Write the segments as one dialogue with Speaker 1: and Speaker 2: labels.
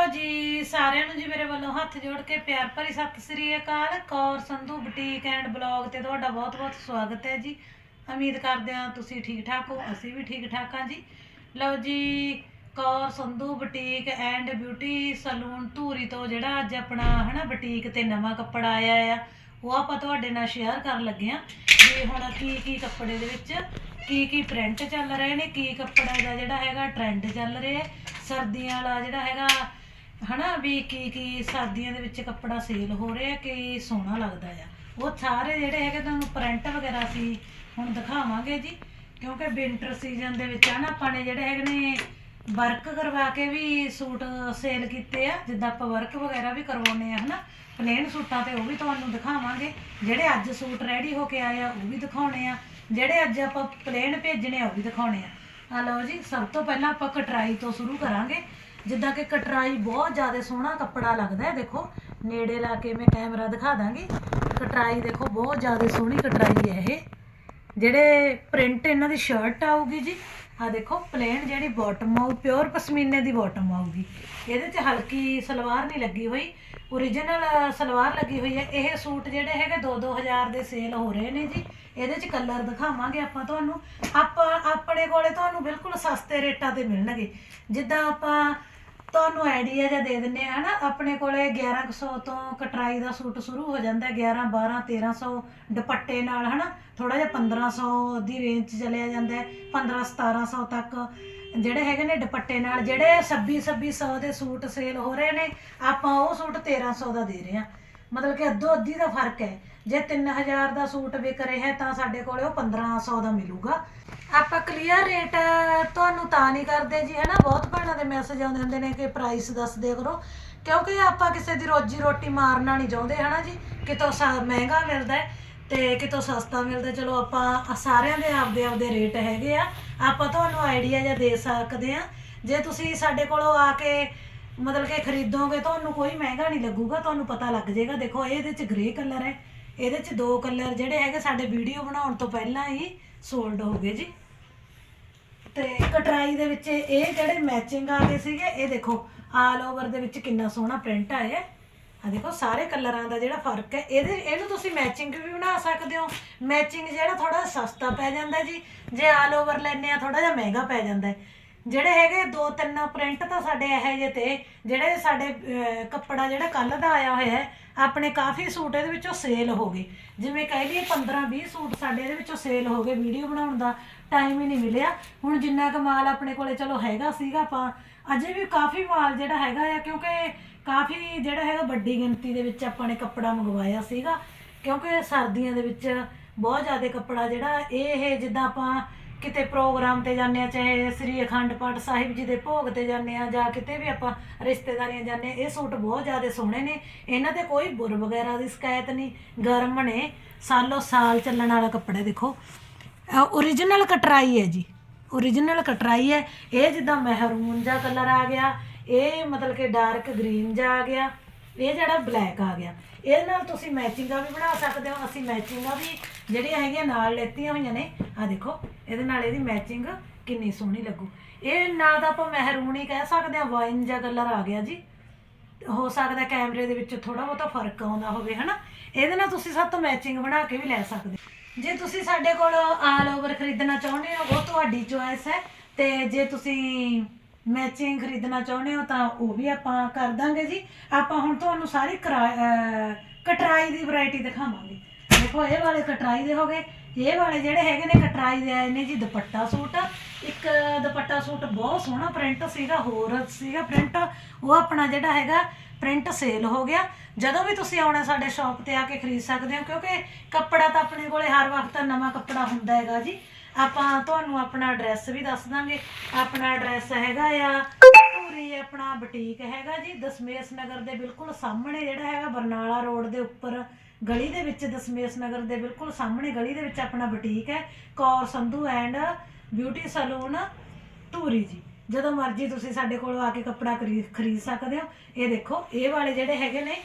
Speaker 1: ਲਓ ਜੀ, ਸਾਰਿਆਂ ਨੂੰ ਜੀ ਮੇਰੇ ਵੱਲੋਂ ਹੱਥ ਜੋੜ ਕੇ ਪਿਆਰ ਭਰੀ ਸਤਿ ਸ੍ਰੀ ਅਕਾਲ। Kaur, Sandhu, boutique and blog ਤੇ ਤੁਹਾਡਾ ਬਹੁਤ-ਬਹੁਤ ਸਵਾਗਤ ਹੈ ਜੀ। ਉਮੀਦ ਕਰਦੇ ਹਾਂ ਤੁਸੀਂ ਠੀਕ ਠਾਕ ਹੋ, ਅਸੀਂ ਵੀ ਠੀਕ ਠਾਕ ਹਾਂ ਜੀ। ਲਓ ਜੀ, Kaur, Sandhu, boutique and beauty salon Dhuri ਤੋਂ ਜਿਹੜਾ ਅੱਜ ਆਪਣਾ ਹਨਾ ਬੁਟੀਕ ਤੇ ਨਵਾਂ ਕੱਪੜਾ ਆਇਆ ਆ, ਉਹ ਆਪਾਂ ਤੁਹਾਡੇ ਨਾਲ ਸ਼ੇਅਰ ਕਰਨ ਲੱਗੇ ਆ ਵੀ ਹੁਣ ਕੀ ਕੀ ਕੱਪੜੇ ਦੇ ਵਿੱਚ ਕੀ ਕੀ ਪ੍ਰਿੰਟ ਚੱਲ ਰਹੇ ਨੇ, ਕੀ ਕੱਪੜੇ ਦਾ ਜਿਹੜਾ ਹੈਗਾ ਟ੍ਰੈਂਡ ਚੱਲ ਰਿਹਾ, ਸਰਦੀਆਂ ਵਾਲਾ ਜਿਹੜਾ ਹੈਗਾ ਹਨਾ ਵੀ ਕੀ ਕੀ ਸਰਦੀਆਂ ਦੇ ਵਿੱਚ ਕੱਪੜਾ ਸੇਲ ਹੋ ਰਿਹਾ, ਕਿ ਸੋਹਣਾ ਲੱਗਦਾ ਆ। ਉਹ ਸਾਰੇ ਜਿਹੜੇ ਹੈਗੇ ਤੁਹਾਨੂੰ ਪ੍ਰਿੰਟ ਵਗੈਰਾ ਸੀ ਹੁਣ ਦਿਖਾਵਾਂਗੇ ਜੀ, ਕਿਉਂਕਿ ਵਿੰਟਰ ਸੀਜ਼ਨ ਦੇ ਵਿੱਚ ਹਨਾ ਆਪਾਂ ਨੇ ਜਿਹੜੇ ਹੈਗੇ ਨੇ ਵਰਕ ਕਰਵਾ ਕੇ ਵੀ ਸੂਟ ਸੇਲ ਕੀਤੇ ਆ, ਜਿੱਦਾਂ ਆਪਾਂ ਵਰਕ ਵਗੈਰਾ ਵੀ ਕਰਵਾਉਨੇ ਆ ਹਨਾ ਪਲੇਨ ਸੂਟਾਂ ਤੇ ਉਹ ਵੀ ਤੁਹਾਨੂੰ ਦਿਖਾਵਾਂਗੇ। ਜਿਹੜੇ ਅੱਜ ਸੂਟ ਰੈਡੀ ਹੋ ਕੇ ਆਏ ਆ, ਉਹ ਵੀ ਦਿਖਾਉਣੇ ਆ। ਜਿਹੜੇ ਅੱਜ ਆਪਾਂ ਪਲੇਨ ਭੇਜਣੇ ਆ, ਉਹ ਵੀ ਦਿਖਾਉਣੇ ਆ। ਆ ਲਓ ਜੀ, ਸਭ ਤੋਂ ਪਹਿਲਾਂ ਆਪਾਂ ਕਟਰਾਈ ਤੋਂ ਸ਼ੁਰੂ ਕਰਾਂਗੇ। ਜਿੱਦਾਂ ਕਿ ਕਟਰਾਈ ਬਹੁਤ ਜ਼ਿਆਦਾ ਸੋਹਣਾ ਕੱਪੜਾ ਲੱਗਦਾ ਹੈ, ਦੇਖੋ। ਨੇੜੇ ਲਾ ਕੇ ਮੈਂ ਕੈਮਰਾ ਦਿਖਾ ਦਾਂਗੀ। ਕਟਰਾਈ ਦੇਖੋ, ਬਹੁਤ ਜ਼ਿਆਦਾ ਸੋਹਣੀ ਕਟਰਾਈ ਹੈ ਇਹ। ਜਿਹੜੇ ਪ੍ਰਿੰਟ ਇਹਨਾਂ ਦੀ ਸ਼ਰਟ ਆਊਗੀ ਜੀ ਆ ਦੇਖੋ ਪਲੇਨ ਜਿਹੜੀ ਬਾਟਮ ਆਊ ਪਿਓਰ ਪਸ਼ਮੀਨੇ ਦੀ ਬਾਟਮ ਆਊਗੀ। ਇਹਦੇ 'ਚ ਹਲਕੀ ਸਲਵਾਰ ਨਹੀਂ ਲੱਗੀ ਹੋਈ। Origignal ਸਲਵਾਰ ਲੱਗੀ ਹੋਈ ਹੈ। ਇਹ ਸੂਟ ਜਿਹੜੇ ਹੈਗੇ 2-2000 ਦੇ ਸੇਲ ਹੋ ਰਹੇ ਨੇ ਜੀ। ਇਹਦੇ 'ਚ ਕਲਰ ਦਿਖਾਵਾਂਗੇ ਆਪਾਂ ਤੁਹਾਨੂੰ। ਆਪਾਂ ਆਪਣੇ ਕੋਲੇ ਤੁਹਾਨੂੰ ਬਿਲਕੁਲ ਸਸਤੇ ਰੇਟਾਂ ਤੇ ਮਿਲਣਗੇ। ਜਿੱਦਾਂ ਆਪਾਂ ਤੁਹਾਨੂੰ ਆਈਡੀਆ ਜਿਹਾ ਦੇ ਦਿੰਨੇ ਆ ਹਨਾ ਆਪਣੇ ਕੋਲੇ 1100 ਤੋਂ ਕਟਰਾਈ ਦਾ ਸੂਟ ਸ਼ੁਰੂ ਹੋ ਜਾਂਦਾ ਹੈ। 11 12 1300 ਦੁਪੱਟੇ ਨਾਲ, ਹਨਾ? ਥੋੜਾ ਜਿਹਾ 1500 ਦੀ ਰੇਂਜ 'ਚ ਚਲਿਆ ਜਾਂਦਾ ਹੈ। 15 1700 ਤੱਕ। ਜਿਹੜੇ ਹੈਗੇ ਨੇ ਦੁਪੱਟੇ ਨਾਲ, ਜਿਹੜੇ 26 2600 ਦੇ ਸੂਟ ਸੇਲ ਹੋ ਰਹੇ ਨੇ, ਆਪਾਂ ਉਹ ਸੂਟ 1300 ਦਾ ਦੇ ਰਹੇ ਹਾਂ। ਮਤਲਬ ਕਿ ਅੱਧੋ ਅੱਧੀ ਦਾ ਫ਼ਰਕ ਹੈ। ਜੇ 3000 ਦਾ ਸੂਟ ਵਿਕ ਰਿਹਾ ਤਾਂ ਸਾਡੇ ਕੋਲੇ ਉਹ 1500 ਦਾ ਮਿਲੂਗਾ। ਆਪਾਂ ਕਲੀਅਰ ਰੇਟ ਤੁਹਾਨੂੰ ਤਾਂ ਨਹੀਂ ਕਰਦੇ ਜੀ, ਹਨਾ? ਬਹੁਤ ਭੈਣਾਂ ਦੇ ਮੈਸੇਜ ਆਉਂਦੇ ਹੁੰਦੇ ਨੇ ਕਿ ਪ੍ਰਾਈਸ ਦੱਸ ਦਿਆ ਕਰੋ। ਕਿਉਂਕਿ ਆਪਾਂ ਕਿਸੇ ਦੀ ਰੋਜੀ ਰੋਟੀ ਮਾਰਨਾ ਨਹੀਂ ਚਾਹੁੰਦੇ, ਹਨਾ ਜੀ? ਕਿਤੋਂ ਸ- ਮਹਿੰਗਾ ਮਿਲਦਾ ਹੈ ਤੇ ਕਿਤੋਂ ਸਸਤਾ ਮਿਲਦਾ ਚਲੋ ਆਪਾਂ ਸਾਰਿਆਂ ਦੇ ਆਪਦੇ ਆਪਦੇ ਰੇਟ ਹੈਗੇ ਆ। ਆਪਾਂ ਤੁਹਾਨੂੰ ਆਈਡੀਆ ਜਾਂ ਦੇ ਸਕਦੇ ਆ ਜੇ ਤੁਸੀਂ ਸਾਡੇ ਕੋਲੋਂ ਆ ਕੇ ਮਤਲਬ ਕਿ ਖਰੀਦੋਗੇ, ਤੁਹਾਨੂੰ ਕੋਈ ਮਹਿੰਗਾ ਨਹੀਂ ਲੱਗੂਗਾ, ਤੁਹਾਨੂੰ ਪਤਾ ਲੱਗ ਜਾਏਗਾ। ਦੇਖੋ ਇਹਦੇ ਚ ਗ੍ਰੇ ਕਲਰ ਹੈ। ਇਹਦੇ ਚ ਦੋ ਕਲਰ ਜਿਹੜੇ ਹੈਗੇ ਸਾਡੇ ਵੀਡੀਓ ਬਣਾਉਣ ਤੋਂ ਪਹਿਲਾਂ ਹੀ ਸੋਲਡ ਹੋ ਗਏ ਜੀ। ਤੇ ਕਟਰਾਈ ਦੇ ਵਿੱਚ ਇਹ ਜਿਹੜੇ ਮੈਚਿੰਗ ਆ ਗਏ ਸੀਗੇ, ਇਹ ਦੇਖੋ ਆਲ ਓਵਰ ਦੇ ਵਿੱਚ ਕਿੰਨਾ ਸੋਹਣਾ ਪ੍ਰਿੰਟ ਆਇਆ। ਆ ਦੇਖੋ, ਸਾਰੇ ਕਲਰਾਂ ਦਾ ਜਿਹੜਾ ਫ਼ਰਕ ਹੈ, ਇਹਦੇ, ਇਹਨੂੰ ਤੁਸੀਂ ਮੈਚਿੰਗ ਵੀ ਬਣਾ ਸਕਦੇ ਹੋ। ਮੈਚਿੰਗ ਜਿਹੜਾ ਥੋੜਾ ਸਸਤਾ ਪੈ ਜਾਂਦਾ ਜੀ, ਜੇ ਆਲ ਓਵਰ ਲੈਣੇ ਆ ਥੋੜਾ ਜਿਹਾ ਮਹਿੰਗਾ ਪੈ ਜਾਂਦਾ ਜਿਹੜੇ ਹੈਗੇ ਦੋ ਤਿੰਨ ਪ੍ਰਿੰਟ ਤਾਂ ਸਾਡੇ ਇਹੋ ਜਿਹੇ ਤੇ, ਜਿਹੜੇ ਸਾਡੇ ਕੱਪੜਾ ਜਿਹੜਾ ਕੱਲ ਦਾ ਆਇਆ ਹੋਇਆ ਹੈ, ਆਪਣੇ ਕਾਫੀ ਸੂਟ ਇਹਦੇ ਵਿੱਚੋਂ ਸੇਲ ਹੋ ਗਏ। ਜਿਵੇਂ ਕਹਿ ਲਈਏ 15 20 ਸੂਟ ਸਾਡੇ ਇਹਦੇ ਵਿੱਚੋਂ ਸੇਲ ਹੋ ਗਏ ਵੀਡੀਓ ਬਣਾਉਣ ਦਾ ਟਾਈਮ ਹੀ ਨਹੀਂ ਮਿਲਿਆ। ਹੁਣ ਜਿੰਨਾ ਕੁ ਮਾਲ ਆਪਣੇ ਕੋਲੇ ਚਲੋ ਹੈਗਾ ਸੀਗਾ ਆਪਾਂ, ਅਜੇ ਵੀ ਕਾਫੀ ਮਾਲ ਜਿਹੜਾ ਹੈਗਾ ਆ, ਕਿਉਂਕਿ ਕਾਫੀ ਜਿਹੜਾ ਹੈਗਾ ਵੱਡੀ ਗਿਣਤੀ ਦੇ ਵਿੱਚ ਆਪਾਂ ਨੇ ਕੱਪੜਾ ਮੰਗਵਾਇਆ ਸੀਗਾ, ਕਿਉਂਕਿ ਸਰਦੀਆਂ ਦੇ ਵਿੱਚ ਬਹੁਤ ਜ਼ਿਆਦਾ ਕੱਪੜਾ ਜਿਹੜਾ ਇਹ ਜਿੱਦਾਂ ਆਪਾਂ ਕਿਤੇ ਪ੍ਰੋਗਰਾਮ ਤੇ ਜਾਂਦੇ ਆ ਚਾਹੇ ਸ੍ਰੀ ਅਖੰਡ ਪਾਠ ਸਾਹਿਬ ਜੀ ਦੇ ਭੋਗ ਤੇ ਜਾਂਦੇ ਆ ਜਾਂ ਕਿਤੇ ਵੀ ਆਪਾਂ ਰਿਸ਼ਤੇਦਾਰੀਆਂ ਜਾਂਦੇ ਆ ਇਹ ਸੂਟ ਬਹੁਤ ਜ਼ਿਆਦਾ ਸੋਹਣੇ ਨੇ। ਇਹਨਾਂ ਤੇ ਕੋਈ ਬੁਰ ਵਗੈਰਾ ਦੀ ਸ਼ਿਕਾਇਤ ਨਹੀਂ, ਗਰਮ ਨੇ। ਸਾਲੋ ਸਾਲ ਚੱਲਣ ਵਾਲਾ ਕੱਪੜਾ ਦੇਖੋ। ਓਰੀਜਨਲ ਕਟਰਾਈ ਹੈ ਜੀ। ਓਰੀਜਨਲ ਕਟਰਾਈ ਹੈ। ਇਹ ਜਿੱਦਾਂ ਮਹਿਰੂਨ ਜਿਹਾ ਕਲਰ ਆ ਗਿਆ। ਇਹ ਮਤਲਬ ਕਿ ਡਾਰਕ ਗ੍ਰੀਨ ਜਿਹਾ ਆ ਗਿਆ, ਇਹ ਜਿਹੜਾ ਬਲੈਕ ਆ ਗਿਆ। ਇਹਦੇ ਨਾਲ ਤੁਸੀਂ ਮੈਚਿੰਗਾਂ ਵੀ ਬਣਾ ਸਕਦੇ ਹੋ, ਅਸੀਂ ਮੈਚਿੰਗਾਂ ਵੀ ਜਿਹੜੀਆਂ ਹੈਗੀਆਂ ਨਾਲ ਲੈਤੀਆਂ ਹੋਈਆਂ ਨੇ ਆ ਦੇਖੋ, ਇਹਦੇ ਨਾਲ ਇਹਦੀ ਮੈਚਿੰਗ ਕਿੰਨੀ ਸੋਹਣੀ ਲੱਗੂ। ਇਹ ਨਾਲ ਤਾਂ ਆਪਾਂ ਮਹਿਰੂਨ ਹੀ ਕਹਿ ਸਕਦੇ ਹਾਂ ਵਾਈਨ ਜਿਹਾ ਕਲਰ ਆ ਗਿਆ ਜੀ। ਹੋ ਸਕਦਾ ਕੈਮਰੇ ਦੇ ਵਿੱਚ ਥੋੜਾ ਬਹੁਤਾ ਫ਼ਰਕ ਆਉਂਦਾ ਹੋਵੇ, ਹਨਾ? ਇਹਦੇ ਨਾਲ ਤੁਸੀਂ ਸਭ ਤੋਂ ਮੈਚਿੰਗ ਬਣਾ ਕੇ ਵੀ ਲੈ ਸਕਦੇ ਜੇ ਤੁਸੀਂ ਸਾਡੇ ਕੋਲ ਆਲ ਓਵਰ ਖਰੀਦਣਾ ਚਾਹੁੰਦੇ ਹੋ, ਉਹ ਤੁਹਾਡੀ ਚੋਇਸ ਹੈ। ਤੇ ਜੇ ਤੁਸੀਂ ਮੈਚਿੰਗ ਖਰੀਦਣਾ ਚਾਹੁੰਦੇ ਹੋ, ਤਾਂ ਉਹ ਵੀ ਆਪਾਂ ਕਰ ਦਾਂਗੇ ਜੀ। ਆਪਾਂ ਹੁਣ ਤੁਹਾਨੂੰ ਸਾਰੀ ਕਰਾ- ਕਟਰਾਈ ਦੀ ਵੈਰਾਈਟੀ ਦਿਖਾਵਾਂਗੇ। ਦੇਖੋ, ਇਹ ਵਾਲੇ ਕਟਰਾਈ ਦੇ ਹੋ ਗਏ। ਇਹ ਵਾਲੇ ਜਿਹੜੇ ਹੈਗੇ ਨੇ, ਕਟਰਾਈ ਦੇ ਆਏ ਨੇ ਜੀ, ਦੁਪੱਟਾ ਸੂਟ। ਇੱਕ ਦੁਪੱਟਾ ਸੂਟ ਬਹੁਤ ਸੋਹਣਾ ਪ੍ਰਿੰਟ ਸੀਗਾ, ਹੋਰ ਸੀਗਾ ਪ੍ਰਿੰਟ ਉਹ ਆਪਣਾ ਜਿਹੜਾ ਹੈਗਾ ਪ੍ਰਿੰਟ ਸੇਲ ਹੋ ਗਿਆ। ਜਦੋਂ ਵੀ ਤੁਸੀਂ ਆਉਣਾ ਸਾਡੇ ਸ਼ਾਪ ਤੇ ਆ ਕੇ ਖਰੀਦ ਸਕਦੇ ਹੋ, ਕਿਉਂਕਿ ਕੱਪੜਾ ਤਾਂ ਆਪਣੇ ਕੋਲੇ ਹਰ ਵਕਤ ਨਵਾਂ ਕੱਪੜਾ ਹੁੰਦਾ ਹੈਗਾ ਜੀ। ਆਪਾਂ ਤੁਹਾਨੂੰ ਆਪਣਾ ਐਡਰੈਸ ਵੀ ਦੱਸ ਦਾਂਗੇ। ਆਪਣਾ ਐਡਰੈਸ ਹੈਗਾ ਆ, ਪੂਰੀ ਆਪਣਾ ਬੁਟੀਕ ਹੈਗਾ ਜੀ, ਦਸਮੇਸ਼ ਨਗਰ ਦੇ ਬਿਲਕੁਲ ਸਾਹਮਣੇ ਜਿਹੜਾ ਹੈਗਾ ਬਰਨਾਲਾ ਰੋਡ ਦੇ ਉੱਪਰ, ਗਲੀ ਦੇ ਵਿੱਚ, ਦਸਮੇਸ਼ ਨਗਰ ਦੇ ਬਿਲਕੁਲ ਸਾਹਮਣੇ ਗਲੀ ਦੇ ਵਿੱਚ ਆਪਣਾ ਬੁਟੀਕ ਹੈ, Kaur Sandhu and beauty salon, Dhuri ਜੀ। ਜਦੋਂ ਮਰਜ਼ੀ ਤੁਸੀਂ ਸਾਡੇ ਕੋਲ ਆ ਕੇ ਕੱਪੜਾ ਖਰੀਦ ਖਰੀਦ ਸਕਦੇ ਹੋ। ਇਹ ਦੇਖੋ, ਇਹ ਵਾਲੇ ਜਿਹੜੇ ਹੈਗੇ ਨੇ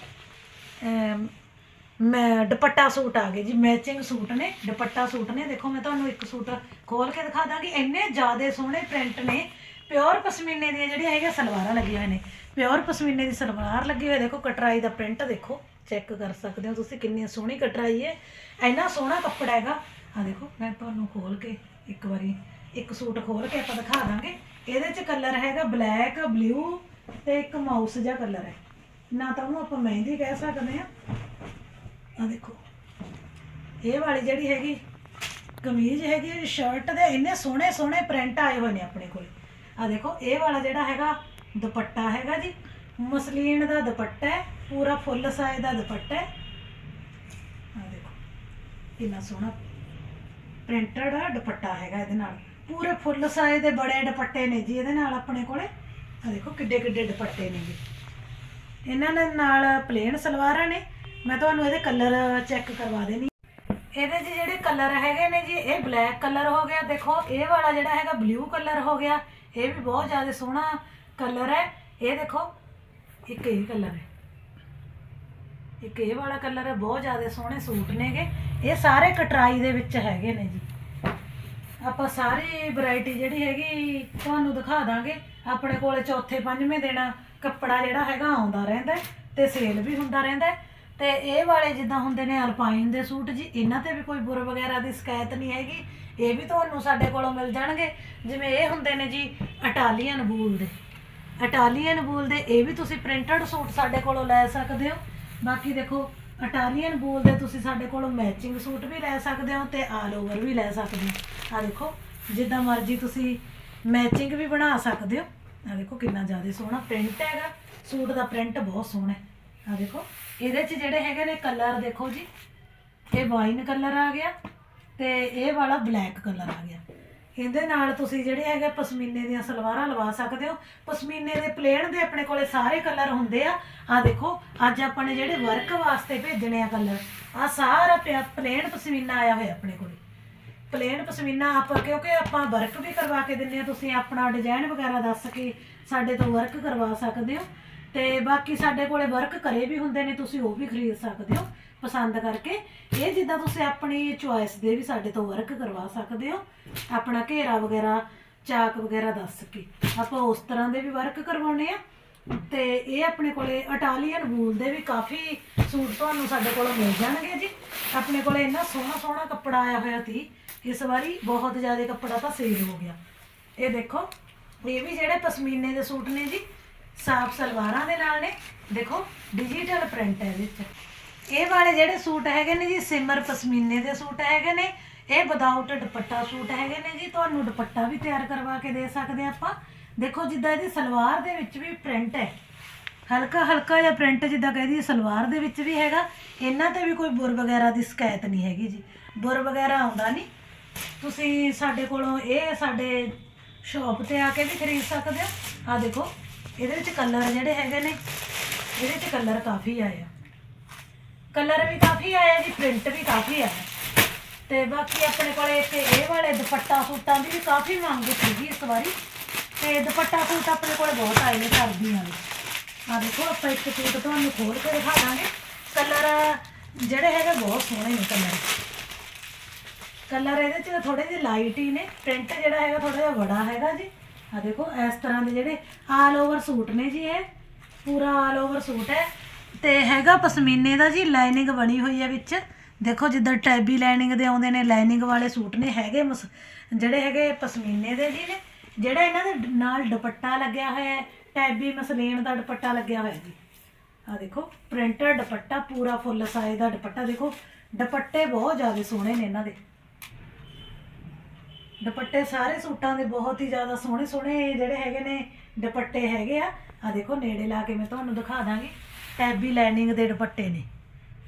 Speaker 1: ਮੈਂ ਦੁਪੱਟਾ ਸੂਟ ਆ ਗਏ ਜੀ ਮੈਚਿੰਗ ਸੂਟ ਨੇ, ਦੁਪੱਟਾ ਸੂਟ ਨੇ। ਦੇਖੋ, ਮੈਂ ਤੁਹਾਨੂੰ ਇੱਕ ਸੂਟ ਖੋਲ ਕੇ ਦਿਖਾ ਦਾਂਗੀ। ਇੰਨੇ ਜ਼ਿਆਦੇ ਸੋਹਣੇ ਪ੍ਰਿੰਟ ਨੇ। ਪਿਓਰ ਪਸ਼ਮੀਨੇ ਦੀਆਂ ਜਿਹੜੀਆਂ ਹੈਗੀਆਂ ਸਲਵਾਰਾਂ ਲੱਗੀਆਂ ਹੋਈਆਂ ਨੇ। ਪਿਓਰ ਪਸ਼ਮੀਨੇ ਦੀ ਸਲਵਾਰ ਲੱਗੀ ਹੋਈ ਦੇਖੋ, ਕਟਰਾਈ ਦਾ ਪ੍ਰਿੰਟ ਦੇਖੋ। ਚੈੱਕ ਕਰ ਸਕਦੇ ਹੋ ਤੁਸੀਂ ਕਿੰਨੀ ਸੋਹਣੀ ਕਟਰਾਈ ਹੈ। ਇੰਨਾ ਸੋਹਣਾ ਕੱਪੜਾ ਹੈਗਾ। ਆ ਦੇਖੋ, ਮੈਂ ਤੁਹਾਨੂੰ ਖੋਲ ਕੇ ਇੱਕ ਵਾਰੀ ਇੱਕ ਸੂਟ ਖੋਲ ਕੇ ਆਪਾਂ ਦਿਖਾ ਦਾਂਗੇ। ਇਹਦੇ ਚ ਕਲਰ ਹੈਗਾ ਬਲੈਕ ਬਲੂ ਤੇ ਇੱਕ ਮਾਊਸ ਜਿਹਾ ਕਲਰ ਹੈ। ਨਾ ਤਾਂ ਉਹਨੂੰ ਆਪਾਂ ਮਹਿੰਦੀ ਕਹਿ ਸਕਦੇ ਆ ਆ ਦੇਖੋ। ਇਹ ਵਾਲੀ ਜਿਹੜੀ ਹੈਗੀ, ਕਮੀਜ਼ ਹੈਗੀ ਸ਼ਰਟ ਦੇ ਇੰਨੇ ਸੋਹਣੇ ਸੋਹਣੇ ਪ੍ਰਿੰਟ ਆਏ ਹੋਏ ਨੇ ਆਪਣੇ ਕੋਲ। ਆ ਦੇਖੋ, ਇਹ ਵਾਲਾ ਜਿਹੜਾ ਹੈਗਾ, ਦੁਪੱਟਾ ਹੈਗਾ ਜੀ। ਮਸਲੀਨ ਦਾ ਦੁਪੱਟਾ ਹੈ, ਪੂਰਾ ਫੁੱਲ ਸਾਈਜ਼ ਦਾ ਦੁਪੱਟਾ ਹੈ। ਆ ਦੇਖੋ ਕਿੰਨਾ ਸੋਹਣਾ ਪ੍ਰਿੰਟਡ ਦੁਪੱਟਾ ਹੈਗਾ ਇਹਦੇ ਨਾਲ। ਪੂਰੇ ਫੁੱਲ ਸਾਈਜ਼ ਦੇ ਬੜੇ ਦੁਪੱਟੇ ਨੇ ਜੀ ਇਹਦੇ ਨਾਲ ਆਪਣੇ ਕੋਲੇ। ਆ ਦੇਖੋ ਕਿੱਡੇ ਕਿੱਡੇ ਦੁਪੱਟੇ ਨੇ ਜੀ। ਇਹਨਾਂ ਦੇ ਨਾਲ ਪਲੇਨ ਸਲਵਾਰਾਂ ਨੇ ਮੈਂ ਤੁਹਾਨੂੰ ਇਹਦੇ ਕਲਰ ਚੈੱਕ ਕਰਵਾ ਦੇਣੀ। ਇਹਦੇ 'ਚ ਜਿਹੜੇ ਕਲਰ ਹੈਗੇ ਨੇ ਜੀ, ਇਹ ਬਲੈਕ ਕਲਰ ਹੋ ਗਿਆ। ਦੇਖੋ, ਇਹ ਵਾਲਾ ਜਿਹੜਾ ਹੈਗਾ ਬਲੂ ਕਲਰ ਹੋ ਗਿਆ। ਇਹ ਵੀ ਬਹੁਤ ਜ਼ਿਆਦਾ ਸੋਹਣਾ ਕਲਰ ਹੈ। ਇਹ ਦੇਖੋ, ਇੱਕ ਇਹ ਕਲਰ ਹੈ। ਇੱਕ ਇਹ ਵਾਲਾ ਕਲਰ ਹੈ। ਬਹੁਤ ਜ਼ਿਆਦਾ ਸੋਹਣੇ ਸੂਟ ਨੇਗੇ। ਇਹ ਸਾਰੇ ਕਟਰਾਈ ਦੇ ਵਿੱਚ ਹੈਗੇ ਨੇ ਜੀ। ਆਪਾਂ ਸਾਰੀ ਵੈਰਾਈਟੀ ਜਿਹੜੀ ਹੈਗੀ, ਤੁਹਾਨੂੰ ਦਿਖਾ ਦਾਂਗੇ। ਆਪਣੇ ਕੋਲੇ ਚੌਥੇ ਪੰਜਵੇਂ ਦਿਨ ਕੱਪੜਾ ਜਿਹੜਾ ਹੈਗਾ ਆਉਂਦਾ ਰਹਿੰਦਾ ਹੈ ਤੇ ਸੇਲ ਵੀ ਹੁੰਦਾ ਰਹਿੰਦਾ ਤੇ ਇਹ ਵਾਲੇ ਜਿੱਦਾਂ ਹੁੰਦੇ ਨੇ ਅਲਪਾਈਨ ਦੇ ਸੂਟ ਜੀ, ਇਹਨਾਂ ਤੇ ਵੀ ਕੋਈ ਬੁਰ ਵਗੈਰਾ ਦੀ ਸ਼ਿਕਾਇਤ ਨਹੀਂ ਹੈਗੀ। ਇਹ ਵੀ ਤੁਹਾਨੂੰ ਸਾਡੇ ਕੋਲੋਂ ਮਿਲ ਜਾਣਗੇ। ਜਿਵੇਂ ਇਹ ਹੁੰਦੇ ਨੇ ਜੀ, ਇਟਾਲੀਅਨ ਵੂਲ ਦੇ। ਇਟਾਲੀਅਨ ਵੂਲ ਦੇ ਇਹ ਵੀ ਤੁਸੀਂ ਪ੍ਰਿੰਟਡ ਸੂਟ ਸਾਡੇ ਕੋਲੋਂ ਲੈ ਸਕਦੇ ਹੋ। ਬਾਕੀ ਦੇਖੋ, ਇਟਾਲੀਅਨ ਵੂਲ ਦੇ ਤੁਸੀਂ ਸਾਡੇ ਕੋਲੋਂ ਮੈਚਿੰਗ ਸੂਟ ਵੀ ਲੈ ਸਕਦੇ ਹੋ ਤੇ ਆਲ ਓਵਰ ਵੀ ਲੈ ਸਕਦੇ ਹੋ। ਆ ਦੇਖੋ, ਜਿੱਦਾਂ ਮਰਜ਼ੀ ਤੁਸੀਂ ਮੈਚਿੰਗ ਵੀ ਬਣਾ ਸਕਦੇ ਹੋ। ਆ ਦੇਖੋ ਕਿੰਨਾ ਜ਼ਿਆਦਾ ਸੋਹਣਾ ਪ੍ਰਿੰਟ ਹੈਗਾ। ਸੂਟ ਦਾ ਪ੍ਰਿੰਟ ਬਹੁਤ ਸੋਹਣਾ ਹੈ। ਆ ਦੇਖੋ, ਇਹਦੇ 'ਚ ਜਿਹੜੇ ਹੈਗੇ ਨੇ ਕਲਰ ਦੇਖੋ ਜੀ। ਇਹ ਵਾਈਨ ਕਲਰ ਆ ਗਿਆ ਤੇ ਇਹ ਵਾਲਾ ਬਲੈਕ ਕਲਰ ਆ ਗਿਆ। ਇਹਦੇ ਨਾਲ ਤੁਸੀਂ ਜਿਹੜੇ ਹੈਗੇ ਪਸ਼ਮੀਨੇ ਦੀਆਂ ਸਲਵਾਰਾਂ ਲਵਾ ਸਕਦੇ ਹੋ। ਪਸ਼ਮੀਨੇ ਦੇ ਪਲੇਨ ਦੇ ਆਪਣੇ ਕੋਲੇ ਸਾਰੇ ਕਲਰ ਹੁੰਦੇ ਆ। ਆ ਦੇਖੋ, ਅੱਜ ਆਪਾਂ ਨੇ ਜਿਹੜੇ ਵਰਕ ਵਾਸਤੇ ਭੇਜਣੇ ਆ ਕਲਰ ਆ ਸਾਰਾ ਪਿਆ ਪਲੇਨ ਪਸ਼ਮੀਨਾ ਆਇਆ ਹੋਇਆ ਆਪਣੇ ਕੋਲੇ। ਪਲੇਨ ਪਸ਼ਮੀਨਾ ਆਪਾਂ, ਕਿਉਂਕਿ ਆਪਾਂ ਵਰਕ ਵੀ ਕਰਵਾ ਕੇ ਦਿੰਨੇ ਆ, ਤੁਸੀਂ ਆਪਣਾ ਡਿਜ਼ਾਈਨ ਵਗੈਰਾ ਦੱਸ ਕੇ ਸਾਡੇ ਤੋਂ ਵਰਕ ਕਰਵਾ ਸਕਦੇ ਹੋ। ਤੇ ਬਾਕੀ ਸਾਡੇ ਕੋਲੇ ਵਰਕ ਕਰੇ ਵੀ ਹੁੰਦੇ ਨੇ, ਤੁਸੀਂ ਉਹ ਵੀ ਖਰੀਦ ਸਕਦੇ ਹੋ, ਪਸੰਦ ਕਰਕੇ। ਇਹ ਜਿੱਦਾਂ ਤੁਸੀਂ ਆਪਣੀ ਚੁਆਇਸ ਦੇ ਵੀ ਸਾਡੇ ਤੋਂ ਵਰਕ ਕਰਵਾ ਸਕਦੇ ਹੋ, ਆਪਣਾ ਘੇਰਾ ਵਗੈਰਾ, ਚਾਕ ਵਗੈਰਾ ਦੱਸ ਕੇ। ਆਪਾਂ ਉਸ ਤਰ੍ਹਾਂ ਦੇ ਵੀ ਵਰਕ ਕਰਵਾਉਣੇ ਆ, ਤੇ ਇਹ ਆਪਣੇ ਕੋਲੇ ਇਟਾਲੀਅਨ ਵੂਲ ਦੇ ਵੀ ਕਾਫੀ ਸੂਟ ਤੁਹਾਨੂੰ ਸਾਡੇ ਕੋਲੋਂ ਮਿਲ ਜਾਣਗੇ ਜੀ। ਆਪਣੇ ਕੋਲੇ ਇੰਨਾ ਸੋਹਣਾ ਸੋਹਣਾ ਕੱਪੜਾ ਆਇਆ ਹੋਇਆ ਸੀ, ਇਸ ਵਾਰੀ ਬਹੁਤ ਜ਼ਿਆਦਾ ਕੱਪੜਾ ਤਾਂ ਸੇਲ ਹੋ ਗਿਆ। ਇਹ ਦੇਖੋ, ਇਹ ਵੀ ਜਿਹੜੇ ਪਸ਼ਮੀਨੇ ਦੇ ਸੂਟ ਨੇ ਜੀ ਸਾਫ਼ ਸਲਵਾਰਾਂ ਦੇ ਨਾਲ ਨੇ। ਦੇਖੋ ਡਿਜੀਟਲ ਪ੍ਰਿੰਟ ਹੈ ਇਹਦੇ ਵਿੱਚ। ਇਹ ਵਾਲੇ ਜਿਹੜੇ ਸੂਟ ਹੈਗੇ ਨੇ ਜੀ, ਸਿਮਰ ਪਸ਼ਮੀਨੇ ਦੇ ਸੂਟ ਹੈਗੇ ਨੇ। ਇਹ ਵਿਦਆਊਟ ਦੁਪੱਟਾ ਸੂਟ ਹੈਗੇ ਨੇ ਜੀ। ਤੁਹਾਨੂੰ ਦੁਪੱਟਾ ਵੀ ਤਿਆਰ ਕਰਵਾ ਕੇ ਦੇ ਸਕਦੇ ਹਾਂ ਆਪਾਂ। ਦੇਖੋ, ਜਿੱਦਾਂ ਇਹਦੀ ਸਲਵਾਰ ਦੇ ਵਿੱਚ ਵੀ ਪ੍ਰਿੰਟ ਹੈ। ਹਲਕਾ ਹਲਕਾ ਜਿਹਾ ਪ੍ਰਿੰਟ ਜਿੱਦਾਂ ਕਹਿੰਦੀ ਸਲਵਾਰ ਦੇ ਵਿੱਚ ਵੀ ਹੈਗਾ। ਇਹਨਾਂ ਤੇ ਵੀ ਕੋਈ ਬੁਰ ਵਗੈਰਾ ਦੀ ਸ਼ਿਕਾਇਤ ਨਹੀਂ ਹੈਗੀ ਜੀ। ਬੁਰ ਵਗੈਰਾ ਆਉਂਦਾ ਨਹੀਂ। ਤੁਸੀਂ ਸਾਡੇ ਕੋਲੋਂ ਇਹ ਸਾਡੇ ਸ਼ਾਪ ਤੇ ਆ ਕੇ ਵੀ ਖਰੀਦ ਸਕਦੇ ਹੋ। ਆ ਦੇਖੋ ਇਹਦੇ ਵਿੱਚ ਕਲਰ ਜਿਹੜੇ ਹੈਗੇ ਨੇ, ਇਹਦੇ ਵਿੱਚ ਕਲਰ ਕਾਫੀ ਆਏ ਕਲਰ ਵੀ ਕਾਫੀ ਆਇਆ ਜੀ ਪ੍ਰਿੰਟ ਵੀ ਕਾਫੀ ਆਇਆ ਤੇ ਬਾਕੀ ਆਪਣੇ ਕੋਲੇ ਇੱਕ ਇਹ ਵਾਲੇ ਦੁਪੱਟਾ ਸੂਟਾਂ ਦੀ ਵੀ ਕਾਫੀ ਮੰਗ ਸੀਗੀ ਇਸ ਵਾਰੀ। ਤੇ ਦੁਪੱਟਾ ਸੂਟ ਆਪਣੇ ਕੋਲ ਬਹੁਤ ਆਏ ਨੇ ਸਰਦੀਆਂ ਦੇ। ਆ ਦੇਖੋ, ਆਪਾਂ ਇੱਕ ਸੂਟ ਤੁਹਾਨੂੰ ਖੋਲ ਕੇ ਦਿਖਾ ਦਾਂਗੇ। ਕਲਰ ਜਿਹੜੇ ਹੈਗੇ ਬਹੁਤ ਸੋਹਣੇ ਨੇ ਕਲਰ ਕਲਰ ਇਹਦੇ ਚ ਥੋੜੇ ਜਿਹੇ ਲਾਈਟ ਹੀ ਨੇ। ਪ੍ਰਿੰਟ ਜਿਹੜਾ ਹੈਗਾ ਥੋੜਾ ਜਿਹਾ ਬੜਾ ਹੈਗਾ ਜੀ। ਆ ਦੇਖੋ, ਇਸ ਤਰ੍ਹਾਂ ਦੇ ਜਿਹੜੇ ਆਲ ਓਵਰ ਸੂਟ ਨੇ ਜੀ ਇਹ। ਪੂਰਾ ਆਲ ਓਵਰ ਸੂਟ ਹੈ। ਤੇ ਹੈਗਾ ਪਸ਼ਮੀਨੇ ਦਾ ਜੀ ਲਾਈਨਿੰਗ ਬਣੀ ਹੋਈ ਹੈ ਵਿੱਚ। ਦੇਖੋ ਜਿੱਦਾਂ ਟੈਬੀ ਲਾਈਨਿੰਗ ਦੇ ਆਉਂਦੇ ਨੇ ਲਾਈਨਿੰਗ ਵਾਲੇ ਸੂਟ ਨੇ ਹੈਗੇ ਮਸ- ਜਿਹੜੇ ਹੈਗੇ ਪਸ਼ਮੀਨੇ ਦੇ ਜੀ ਨੇ। ਜਿਹੜਾ ਇਹਨਾਂ ਦੇ ਨਾਲ ਦੁਪੱਟਾ ਲੱਗਿਆ ਹੋਇਆ ਹੈ, ਟੈਬੀ ਮਸਲੀਨ ਦਾ ਦੁਪੱਟਾ ਲੱਗਿਆ ਹੋਇਆ ਜੀ। ਆ ਦੇਖੋ ਪ੍ਰਿੰਟਡ ਦੁਪੱਟਾ, ਪੂਰਾ ਫੁੱਲ ਸਾਈਜ਼ ਦਾ ਦੁਪੱਟਾ। ਦੇਖੋ, ਦੁਪੱਟੇ ਬਹੁਤ ਜ਼ਿਆਦਾ ਸੋਹਣੇ ਨੇ ਇਹਨਾਂ ਦੇ। ਦੁਪੱਟੇ ਸਾਰੇ ਸੂਟਾਂ ਦੇ ਬਹੁਤ ਹੀ ਜ਼ਿਆਦਾ ਸੋਹਣੇ ਸੋਹਣੇ ਜਿਹੜੇ ਹੈਗੇ ਨੇ ਦੁਪੱਟੇ ਹੈਗੇ ਆ। ਆ ਦੇਖੋ, ਨੇੜੇ ਲਾ ਕੇ ਮੈਂ ਤੁਹਾਨੂੰ ਦਿਖਾ ਦਾਂਗੀ। ਟੈਬੀ ਲਾਈਨਿੰਗ ਦੇ ਦੁਪੱਟੇ ਨੇ।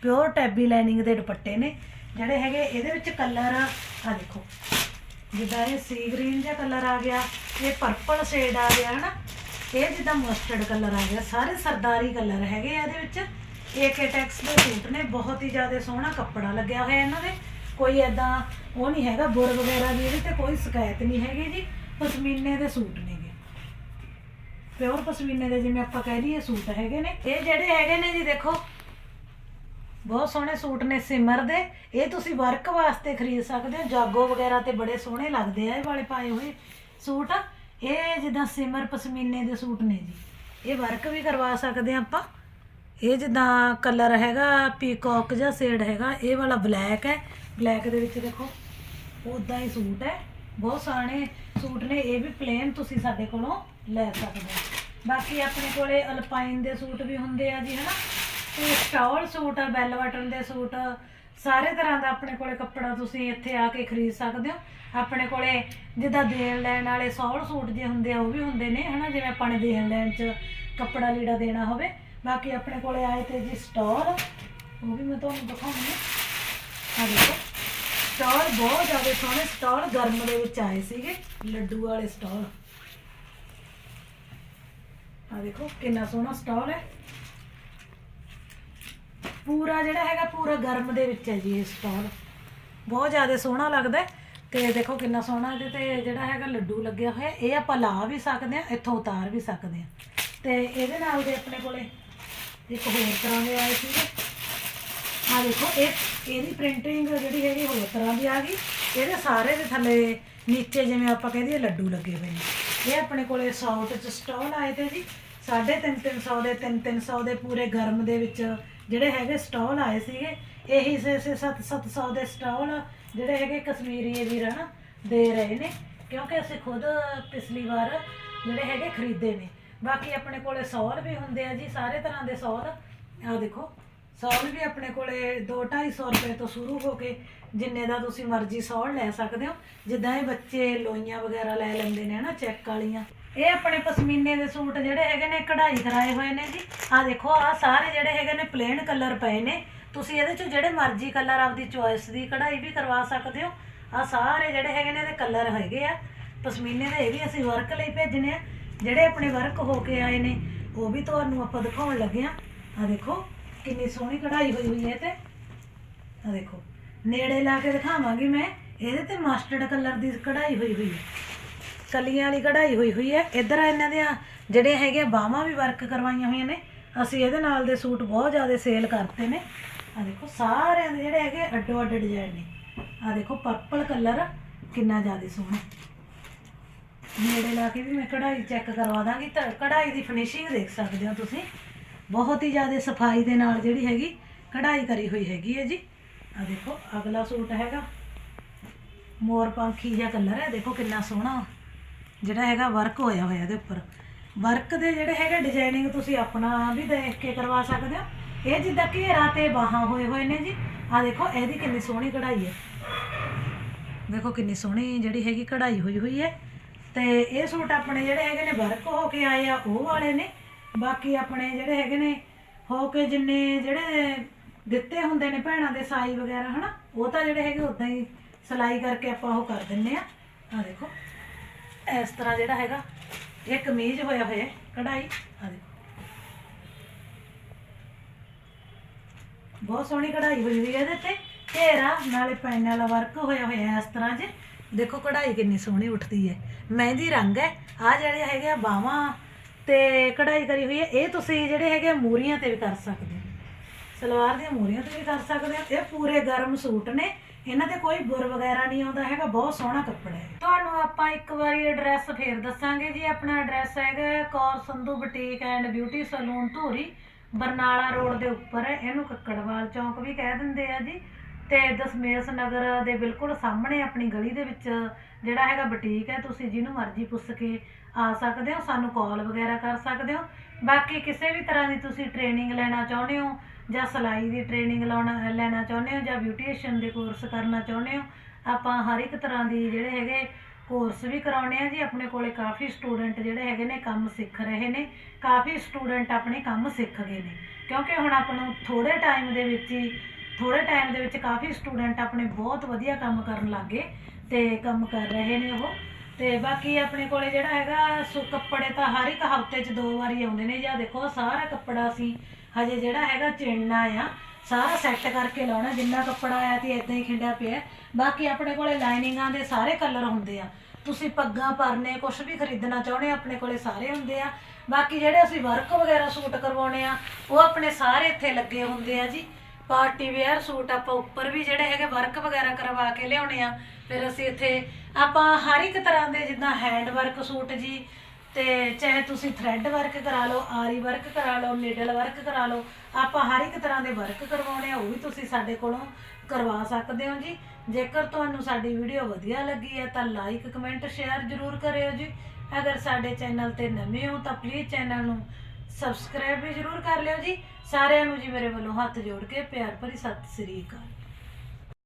Speaker 1: ਪਿਓਰ ਟੈਬੀ ਲਾਈਨਿੰਗ ਦੇ ਦੁਪੱਟੇ ਨੇ। ਜਿਹੜੇ ਹੈਗੇ, ਇਹਦੇ ਵਿੱਚ ਕਲਰ ਆ ਦੇਖੋ। ਜਿੱਦਾਂ ਇਹ ਸੀ ਗ੍ਰੀਨ ਜਿਹਾ ਕਲਰ ਆ ਗਿਆ, ਇਹ ਪਰਪਲ ਸ਼ੇਡ ਆ ਗਿਆ, ਹਨਾ? ਇਹ ਜਿੱਦਾਂ ਮਸਟਰਡ ਕਲਰ ਆ ਗਿਆ। ਸਾਰੇ ਸਰਦਾਰੀ ਕਲਰ ਹੈਗੇ ਆ ਇਹਦੇ ਵਿੱਚ। ਏਕੇ ਟੈਕਸ ਦੇ ਸੂਟ ਨੇ। ਬਹੁਤ ਹੀ ਜ਼ਿਆਦਾ ਸੋਹਣਾ ਕੱਪੜਾ ਲੱਗਿਆ ਹੋਇਆ ਇਹਨਾਂ ਦੇ। ਕੋਈ ਐਦਾਂ ਉਹ ਨਹੀਂ ਹੈਗਾ, ਬੁਰ ਵਗੈਰਾ ਦੀ ਇਹਦੇ ਤੇ ਕੋਈ ਸ਼ਿਕਾਇਤ ਨਹੀਂ ਹੈਗੀ ਜੀ। ਪਸ਼ਮੀਨੇ ਦੇ ਸੂਟ ਨੇਗੇ ਪਿਓਰ ਪਸ਼ਮੀਨੇ ਦੇ ਜਿਵੇਂ ਆਪਾਂ ਕਹਿ ਲਈਏ ਸੂਟ ਹੈਗੇ ਨੇ। ਇਹ ਜਿਹੜੇ ਹੈਗੇ ਨੇ ਜੀ ਦੇਖੋ, ਬਹੁਤ ਸੋਹਣੇ ਸੂਟ ਨੇ ਸਿਮਰ ਦੇ। ਇਹ ਤੁਸੀਂ ਵਰਕ ਵਾਸਤੇ ਖਰੀਦ ਸਕਦੇ ਹੋ। ਜਾਗੋ ਵਗੈਰਾ ਤੇ ਬੜੇ ਸੋਹਣੇ ਲੱਗਦੇ ਆ ਇਹ ਵਾਲੇ ਪਾਏ ਹੋਏ ਸੂਟ। ਇਹ ਜਿੱਦਾਂ ਸਿਮਰ ਪਸ਼ਮੀਨੇ ਦੇ ਸੂਟ ਨੇ ਜੀ। ਇਹ ਵਰਕ ਵੀ ਕਰਵਾ ਸਕਦੇ ਆ ਆਪਾਂ। ਇਹ ਜਿੱਦਾਂ ਕਲਰ ਹੈਗਾ ਪੀਕੌਕ ਜਾਂ ਸ਼ੇਡ ਹੈਗਾ, ਇਹ ਵਾਲਾ ਬਲੈਕ ਹੈ। ਬਲੈਕ ਦੇ ਵਿੱਚ ਦੇਖੋ ਉਦਾਂ ਹੀ ਸੂਟ ਹੈ। ਬਹੁਤ ਸੋਹਣੇ ਸੂਟ ਨੇ, ਇਹ ਵੀ ਪਲੇਨ ਤੁਸੀਂ ਸਾਡੇ ਕੋਲੋਂ ਲੈ ਸਕਦੇ ਹੋ। ਬਾਕੀ ਆਪਣੇ ਕੋਲੇ ਅਲਪਾਈਨ ਦੇ ਸੂਟ ਵੀ ਹੁੰਦੇ ਆ ਜੀ, ਹਨਾ? ਤੇ ਸਟਾਲ ਸੂਟ ਆ ਬੈਲ ਬਟਨ ਦੇ ਸੂਟ, ਸਾਰੇ ਤਰ੍ਹਾਂ ਦਾ ਆਪਣੇ ਕੋਲੇ ਕੱਪੜਾ ਤੁਸੀਂ ਇੱਥੇ ਆ ਕੇ ਖਰੀਦ ਸਕਦੇ ਹੋ। ਆਪਣੇ ਕੋਲੇ ਜਿੱਦਾਂ ਦੇਣ ਲੈਣ ਵਾਲੇ ਸੌਲ ਸੂਟ ਜੇ ਹੁੰਦੇ ਆ, ਉਹ ਵੀ ਹੁੰਦੇ ਨੇ, ਹਨਾ? ਜਿਵੇਂ ਆਪਾਂ ਨੇ ਦੇਣ ਲੈਣ 'ਚ ਕੱਪੜਾ ਲੀੜਾ ਦੇਣਾ ਹੋਵੇ। ਬਾਕੀ ਆਪਣੇ ਕੋਲੇ ਆਏ ਤੇ ਜੀ ਸਟਾਲ ਉਹ ਵੀ ਮੈਂ ਤੁਹਾਨੂੰ ਦਿਖਾਉਂਦੀ ਹਾਂ। ਆ ਦੇਖੋ ਸਟਾਲ ਬਹੁਤ ਜ਼ਿਆਦਾ ਸੋਹਣੇ ਸਟਾਲ ਗਰਮ ਦੇ ਵਿੱਚ ਆਏ ਸੀਗੇ, ਲੱਡੂ ਵਾਲੇ ਸਟਾਲ ਆ ਦੇਖੋ, ਕਿੰਨਾ ਸੋਹਣਾ ਸਟਾਲ ਹੈ। ਪੂਰਾ ਜਿਹੜਾ ਹੈਗਾ, ਪੂਰਾ ਗਰਮ ਦੇ ਵਿੱਚ ਹੈ ਜੀ ਇਹ ਸਟਾਲ ਬਹੁਤ ਜ਼ਿਆਦਾ ਸੋਹਣਾ ਲੱਗਦਾ ਹੈ। ਤੇ ਦੇਖੋ ਕਿੰਨਾ ਸੋਹਣਾ ਇਹਦੇ ਤੇ ਜਿਹੜਾ ਹੈਗਾ ਲੱਡੂ ਲੱਗਿਆ ਹੋਇਆ ਇਹ ਆਪਾਂ ਲਾ ਵੀ ਸਕਦੇ ਆ ਇੱਥੋਂ ਉਤਾਰ ਵੀ ਸਕਦੇ ਆ ਤੇ ਇਹਦੇ ਨਾਲ ਦੇ ਆਪਣੇ ਕੋਲੇ ਇੱਕ ਹੋਰ ਤਰ੍ਹਾਂ ਦੇ ਆਏ ਸੀਗੇ। ਆ ਦੇਖੋ, ਇਹ ਇਹਦੀ ਪ੍ਰਿੰਟਿੰਗ ਜਿਹੜੀ ਹੈਗੀ ਹੋਰ ਤਰ੍ਹਾਂ ਦੀ ਆ ਗਈ। ਇਹਦੇ ਸਾਰੇ ਦੇ ਥੱਲੇ ਨੀਚੇ ਜਿਵੇਂ ਆਪਾਂ ਕਹਿੰਦੇ ਲੱਡੂ ਲੱਗੇ ਹੋਏ ਨੇ। ਇਹ ਆਪਣੇ ਕੋਲੇ ਸਾਊਟ ਚ ਸਟਾਲ ਆਏ ਤੇ ਜੀ 350 300 ਦੇ 3 300 ਦੇ ਪੂਰੇ ਗਰਮ ਦੇ ਵਿੱਚ ਜਿਹੜੇ ਹੈਗੇ ਸਟਾਲ ਆਏ ਸੀਗੇ। ਇਹੀ ਸੇ ਸੇ 7 700 ਦੇ ਸਟਾਲ ਜਿਹੜੇ ਹੈਗੇ ਕਸ਼ਮੀਰੀ ਵੀਰ ਹਨ, ਦੇ ਰਹੇ ਨੇ। ਕਿਉਂਕਿ ਅਸੀਂ ਖੁਦ ਪਿਛਲੀ ਵਾਰ ਜਿਹੜੇ ਹੈਗੇ ਖਰੀਦੇ ਨੇ। ਬਾਕੀ ਆਪਣੇ ਕੋਲੇ ਸੌਲ ਵੀ ਹੁੰਦੇ ਆ ਜੀ, ਸਾਰੇ ਤਰ੍ਹਾਂ ਦੇ ਸੌਲ। ਆ ਦੇਖੋ, ਸੌਲ ਵੀ ਆਪਣੇ ਕੋਲੇ 2-250 ਰੁਪਏ ਤੋਂ ਸ਼ੁਰੂ ਹੋ ਕੇ ਜਿੰਨੇ ਦਾ ਤੁਸੀਂ ਮਰਜ਼ੀ ਸੌਲ ਲੈ ਸਕਦੇ ਹੋ। ਜਿੱਦਾਂ ਇਹ ਬੱਚੇ ਲੋਈਆਂ ਵਗੈਰਾ ਲੈ ਲੈਂਦੇ ਨੇ, ਹਨਾ, ਚੈੱਕ ਵਾਲੀਆਂ। ਇਹ ਆਪਣੇ ਪਸ਼ਮੀਨੇ ਦੇ ਸੂਟ ਜਿਹੜੇ ਹੈਗੇ ਨੇ, ਕਢਾਈ ਕਰਾਏ ਹੋਏ ਨੇ ਜੀ। ਆ ਦੇਖੋ ਆ ਸਾਰੇ ਜਿਹੜੇ ਹੈਗੇ ਨੇ ਪਲੇਨ ਕਲਰ ਪਏ ਨੇ। ਤੁਸੀਂ ਇਹਦੇ ਚੋਂ ਜਿਹੜੇ ਮਰਜ਼ੀ ਕਲਰ ਆਪਦੀ ਚੋਇਸ ਦੀ ਕਢਾਈ ਵੀ ਕਰਵਾ ਸਕਦੇ ਹੋ। ਆ ਸਾਰੇ ਜਿਹੜੇ ਹੈਗੇ ਨੇ, ਇਹਦੇ ਕਲਰ ਹੈਗੇ ਆ। ਪਸ਼ਮੀਨੇ ਦੇ ਇਹ ਵੀ ਅਸੀਂ ਵਰਕ ਲਈ ਭੇਜਣੇ ਆ। ਜਿਹੜੇ ਆਪਣੇ ਵਰਕ ਹੋ ਕੇ ਆਏ ਨੇ, ਉਹ ਵੀ ਤੁਹਾਨੂੰ ਆਪਾਂ ਦਿਖਾਉਣ ਲੱਗੇ ਆ ਆ ਦੇਖੋ, ਕਿੰਨੀ ਸੋਹਣੀ ਕਢਾਈ ਹੋਈ ਹੋਈ ਹੈ ਤੇ। ਆ ਦੇਖੋ, ਨੇੜੇ ਲਾ ਕੇ ਦਿਖਾਵਾਂਗੀ ਮੈਂ, ਇਹਦੇ ਤੇ ਮਸਟਰਡ ਕਲਰ ਦੀ ਕਢਾਈ ਹੋਈ ਹੋਈ ਹੈ। ਕਲੀਆਂ ਵਾਲੀ ਕਢਾਈ ਹੋਈ ਹੋਈ ਹੈ। ਇੱਧਰ ਇਹਨਾਂ ਦੇ ਜਿਹੜੇ ਹੈਗੇ ਬਾਹਾਂ ਵੀ ਵਰਕ ਕਰਵਾਈਆਂ ਹੋਈਆਂ ਨੇ। ਅਸੀਂ ਇਹਦੇ ਨਾਲ ਦੇ ਸੂਟ ਬਹੁਤ ਜ਼ਿਆਦਾ ਸੇਲ ਕਰਤੇ ਨੇ। ਆ ਦੇਖੋ, ਸਾਰਿਆਂ ਦੇ ਜਿਹੜੇ ਹੈਗੇ ਅੱਡੋ ਅੱਡ ਡਿਜ਼ਾਈਨ ਨੇ। ਆ ਦੇਖੋ ਪਰਪਲ ਕਲਰ ਕਿੰਨਾ ਜ਼ਿਆਦਾ ਸੋਹਣਾ। ਨੇੜੇ ਲਾ ਕੇ ਵੀ ਮੈਂ ਕਢਾਈ ਚੈੱਕ ਕਰਵਾ ਦਾਂਗੀ। ਤਾਂ ਕਢਾਈ ਦੀ ਫਿਨਿਸ਼ਿੰਗ ਦੇਖ ਸਕਦੇ ਹੋ ਤੁਸੀਂ। ਬਹੁਤ ਹੀ ਜ਼ਿਆਦਾ ਸਫ਼ਾਈ ਦੇ ਨਾਲ ਜਿਹੜੀ ਹੈਗੀ, ਕਢਾਈ ਕਰੀ ਹੋਈ ਹੈਗੀ ਹੈ ਜੀ। ਆ ਦੇਖੋ, ਅਗਲਾ ਸੂਟ ਹੈਗਾ। ਮੋਰ ਪੰਖੀ ਜਿਹਾ ਕਲਰ ਹੈ। ਦੇਖੋ ਕਿੰਨਾ ਸੋਹਣਾ ਜਿਹੜਾ ਹੈਗਾ ਵਰਕ ਹੋਇਆ ਹੋਇਆ ਇਹਦੇ ਉੱਪਰ। ਵਰਕ ਦੇ ਜਿਹੜੇ ਹੈਗੇ ਡਿਜ਼ਾਈਨਿੰਗ ਤੁਸੀਂ ਆਪਣਾ ਵੀ ਦੇਖ ਕੇ ਕਰਵਾ ਸਕਦੇ ਹੋ। ਇਹ ਜਿੱਦਾਂ ਘੇਰਾ ਤੇ ਬਾਹਾਂ ਹੋਏ ਹੋਏ ਨੇ ਜੀ। ਆ ਦੇਖੋ, ਇਹਦੀ ਕਿੰਨੀ ਸੋਹਣੀ ਕਢਾਈ ਹੈ। ਦੇਖੋ ਕਿੰਨੀ ਸੋਹਣੀ ਜਿਹੜੀ ਹੈਗੀ ਕਢਾਈ ਹੋਈ ਹੋਈ ਹੈ। ਤੇ ਇਹ ਸੂਟ ਆਪਣੇ ਜਿਹੜੇ ਹੈਗੇ ਨੇ ਵਰਕ ਹੋ ਕੇ ਆਏ ਆ, ਉਹ ਵਾਲੇ ਨੇ। ਬਾਕੀ ਆਪਣੇ ਜਿਹੜੇ ਹੈਗੇ ਨੇ, ਹੋ ਕੇ ਜਿੰਨੇ ਜਿਹੜੇ ਦਿੱਤੇ ਹੁੰਦੇ ਨੇ ਭੈਣਾਂ ਦੇ ਸਾਈ ਵਗੈਰਾ, ਹਨਾ, ਉਹ ਤਾਂ ਜਿਹੜੇ ਹੈਗੇ ਉਦਾਂ ਹੀ ਸਿਲਾਈ ਕਰਕੇ ਆਪਾਂ ਉਹ ਕਰ ਦਿੰਨੇ ਆ। ਆ ਦੇਖੋ, ਇਸ ਤਰ੍ਹਾਂ ਜਿਹੜਾ ਹੈਗਾ, ਇਹ ਕਮੀਜ਼ ਹੋਇਆ ਹੋਇਆ ਕਢਾਈ। ਆ ਦੇਖੋ। ਬਹੁਤ ਸੋਹਣੀ ਕਢਾਈ ਹੋਈ ਹੋਈ ਹੈ ਇਹਦੇ ਤੇ। ਘੇਰਾ, ਨਾਲੇ ਪੈਨ ਵਾਲਾ ਵਰਕ ਹੋਇਆ ਹੋਇਆ ਇਸ ਤਰ੍ਹਾਂ ਜੇ। ਦੇਖੋ ਕਢਾਈ ਕਿੰਨੀ ਸੋਹਣੀ ਉੱਠਦੀ ਹੈ। ਮਹਿੰਦੀ ਰੰਗ ਹੈ। ਆ ਜਿਹੜੇ ਹੈਗੇ ਆ ਬਾਹਾਂ ਤੇ ਕਢਾਈ ਕਰੀ ਹੋਈ ਹੈ। ਇਹ ਤੁਸੀਂ ਜਿਹੜੇ ਹੈਗੇ ਆ ਮੂਰੀਆਂ ਤੇ ਵੀ ਕਰ ਸਕਦੇ ਹੋ। ਸਲਵਾਰ ਦੀਆਂ ਮੂਰੀਆਂ ਤੇ ਵੀ ਕਰ ਸਕਦੇ ਹੋ। ਇਹ ਪੂਰੇ ਗਰਮ ਸੂਟ ਨੇ। ਇਹਨਾਂ ਤੇ ਕੋਈ ਬੁਰ ਵਗੈਰਾ ਨਹੀਂ ਆਉਂਦਾ ਹੈਗਾ। ਬਹੁਤ ਸੋਹਣਾ ਕੱਪੜਾ ਹੈ। ਤੁਹਾਨੂੰ ਆਪਾਂ ਇੱਕ ਵਾਰੀ ਐਡਰੈਸ ਫੇਰ ਦੱਸਾਂਗੇ ਜੀ। ਆਪਣਾ ਐਡਰੈਸ ਹੈਗਾ Kaur Sandhu boutique and beauty salon Dhuri, Barnala road ਦੇ ਉੱਪਰ। ਹੈ ਇਹਨੂੰ ਕੱਕੜਵਾਲ ਚੌਂਕ ਵੀ ਕਹਿ ਦਿੰਦੇ ਆ ਜੀ। ਤੇ ਦਸਮੇਸ਼ ਨਗਰ ਦੇ ਬਿਲਕੁਲ ਸਾਹਮਣੇ ਆਪਣੀ ਗਲੀ ਦੇ ਵਿੱਚ ਜਿਹੜਾ ਹੈਗਾ ਬੁਟੀਕ ਹੈ, ਤੁਸੀਂ ਜਿਹਨੂੰ ਮਰਜ਼ੀ ਪੁੱਛ ਕੇ ਆ ਸਕਦੇ ਹੋ, ਸਾਨੂੰ ਕਾਲ ਵਗੈਰਾ ਕਰ ਸਕਦੇ ਹੋ। ਬਾਕੀ ਕਿਸੇ ਵੀ ਤਰ੍ਹਾਂ ਦੀ ਤੁਸੀਂ ਟ੍ਰੇਨਿੰਗ ਲੈਣਾ ਚਾਹੁੰਦੇ ਹੋ ਜਾਂ ਸਿਲਾਈ ਦੀ ਟ੍ਰੇਨਿੰਗ ਲਾਉਣਾ, ਲੈਣਾ ਚਾਹੁੰਦੇ ਹੋ ਜਾਂ ਬਿਊਟੀਸ਼ੀਅਨ ਦੇ ਕੋਰਸ ਕਰਨਾ ਚਾਹੁੰਦੇ ਹੋ, ਆਪਾਂ ਹਰ ਇੱਕ ਤਰ੍ਹਾਂ ਦੀ ਜਿਹੜੇ ਹੈਗੇ ਕੋਰਸ ਵੀ ਕਰਾਉਣੇ ਆ ਜੀ। ਆਪਣੇ ਕੋਲੇ ਕਾਫੀ ਸਟੂਡੈਂਟ ਜਿਹੜੇ ਹੈਗੇ ਨੇ, ਕੰਮ ਸਿੱਖ ਰਹੇ ਨੇ, ਕਾਫੀ ਸਟੂਡੈਂਟ ਆਪਣੇ ਕੰਮ ਸਿੱਖ ਗਏ ਨੇ। ਕਿਉਂਕਿ ਹੁਣ ਆਪਾਂ ਨੂੰ ਥੋੜੇ ਟਾਈਮ ਦੇ ਵਿੱਚ ਹੀ ਥੋੜੇ ਟਾਈਮ ਦੇ ਵਿੱਚ ਕਾਫੀ ਸਟੂਡੈਂਟ ਆਪਣੇ ਬਹੁਤ ਵਧੀਆ ਕੰਮ ਕਰਨ ਲੱਗੇ ਤੇ ਕੰਮ ਕਰ ਰਹੇ ਨੇ ਉਹ। ਤੇ ਬਾਕੀ ਆਪਣੇ ਕੋਲੇ ਜਿਹੜਾ ਹੈਗਾ, ਸੋ ਕੱਪੜੇ ਤਾਂ ਹਰ ਇੱਕ ਹਫ਼ਤੇ 'ਚ ਦੋ ਵਾਰੀ ਆਉਂਦੇ ਨੇ। ਜਾਂ ਦੇਖੋ ਸਾਰਾ ਕੱਪੜਾ ਅਸੀਂ ਹਜੇ ਜਿਹੜਾ ਹੈਗਾ ਚਿਣਨਾ ਆ, ਸਾਰਾ ਸੈੱਟ ਕਰਕੇ ਲਾਉਣਾ, ਜਿੰਨਾ ਕੱਪੜਾ ਆਇਆ ਤੇ ਇਦਾਂ ਹੀ ਖਿੰਡਿਆ ਪਿਆ ਬਾਕੀ ਆਪਣੇ ਕੋਲੇ ਲਾਈਨਿੰਗਾਂ ਦੇ ਸਾਰੇ ਕਲਰ ਹੁੰਦੇ ਆ। ਤੁਸੀਂ ਪੱਗਾਂ ਪਰਨੇ ਕੁਝ ਵੀ ਖਰੀਦਣਾ ਚਾਹੁੰਦੇ ਆਪਣੇ ਕੋਲੇ ਸਾਰੇ ਹੁੰਦੇ ਆ। ਬਾਕੀ ਜਿਹੜੇ ਅਸੀਂ ਵਰਕ ਵਗੈਰਾ ਸੂਟ ਕਰਵਾਉਣੇ ਆ, ਉਹ ਆਪਣੇ ਸਾਰੇ ਇੱਥੇ ਲੱਗੇ ਹੁੰਦੇ ਆ ਜੀ। ਪਾਰਟੀ ਵੇਅਰ ਸੂਟ ਆਪਾਂ ਉੱਪਰ ਵੀ ਜਿਹੜੇ ਹੈਗੇ ਵਰਕ ਵਗੈਰਾ ਕਰਵਾ ਕੇ ਲਿਆਉਣੇ ਆ। ਫਿਰ ਅਸੀਂ ਇੱਥੇ ਆਪਾਂ ਹਰ ਇੱਕ ਤਰ੍ਹਾਂ ਦੇ ਜਿੱਦਾਂ ਹੈਂਡ ਵਰਕ ਸੂਟ ਜੀ, ਤੇ ਚਾਹੇ ਤੁਸੀਂ ਥ੍ਰੈਡ ਵਰਕ ਕਰਾ ਲਓ, ਆਰੀ ਵਰਕ ਕਰਾ ਲਓ ਨੀਡਲ ਵਰਕ ਕਰਾ ਲਓ, ਆਪਾਂ ਹਰ ਇੱਕ ਤਰ੍ਹਾਂ ਦੇ ਵਰਕ ਕਰਵਾਉਣੇ ਆ, ਉਹ ਵੀ ਤੁਸੀਂ ਸਾਡੇ ਕੋਲੋਂ ਕਰਵਾ ਸਕਦੇ ਹੋ ਜੀ। ਜੇਕਰ ਤੁਹਾਨੂੰ ਸਾਡੀ ਵੀਡੀਓ ਵਧੀਆ ਲੱਗੀ ਹੈ ਤਾਂ ਲਾਈਕ ਕਮੈਂਟ ਸ਼ੇਅਰ ਜ਼ਰੂਰ ਕਰਿਓ ਜੀ। ਅਗਰ ਸਾਡੇ ਚੈਨਲ ਤੇ ਨਵੇਂ ਹੋ ਤਾਂ ਪਲੀਜ਼ ਚੈਨਲ ਨੂੰ ਸਬਸਕ੍ਰਾਈਬ ਵੀ ਜ਼ਰੂਰ ਕਰ ਲਿਓ ਜੀ। ਸਾਰਿਆਂ ਨੂੰ ਜੀ ਮੇਰੇ ਵੱਲੋਂ ਹੱਥ ਜੋੜ ਕੇ ਪਿਆਰ ਭਰੀ ਸਤਿ ਸ੍ਰੀ ਅਕਾਲ।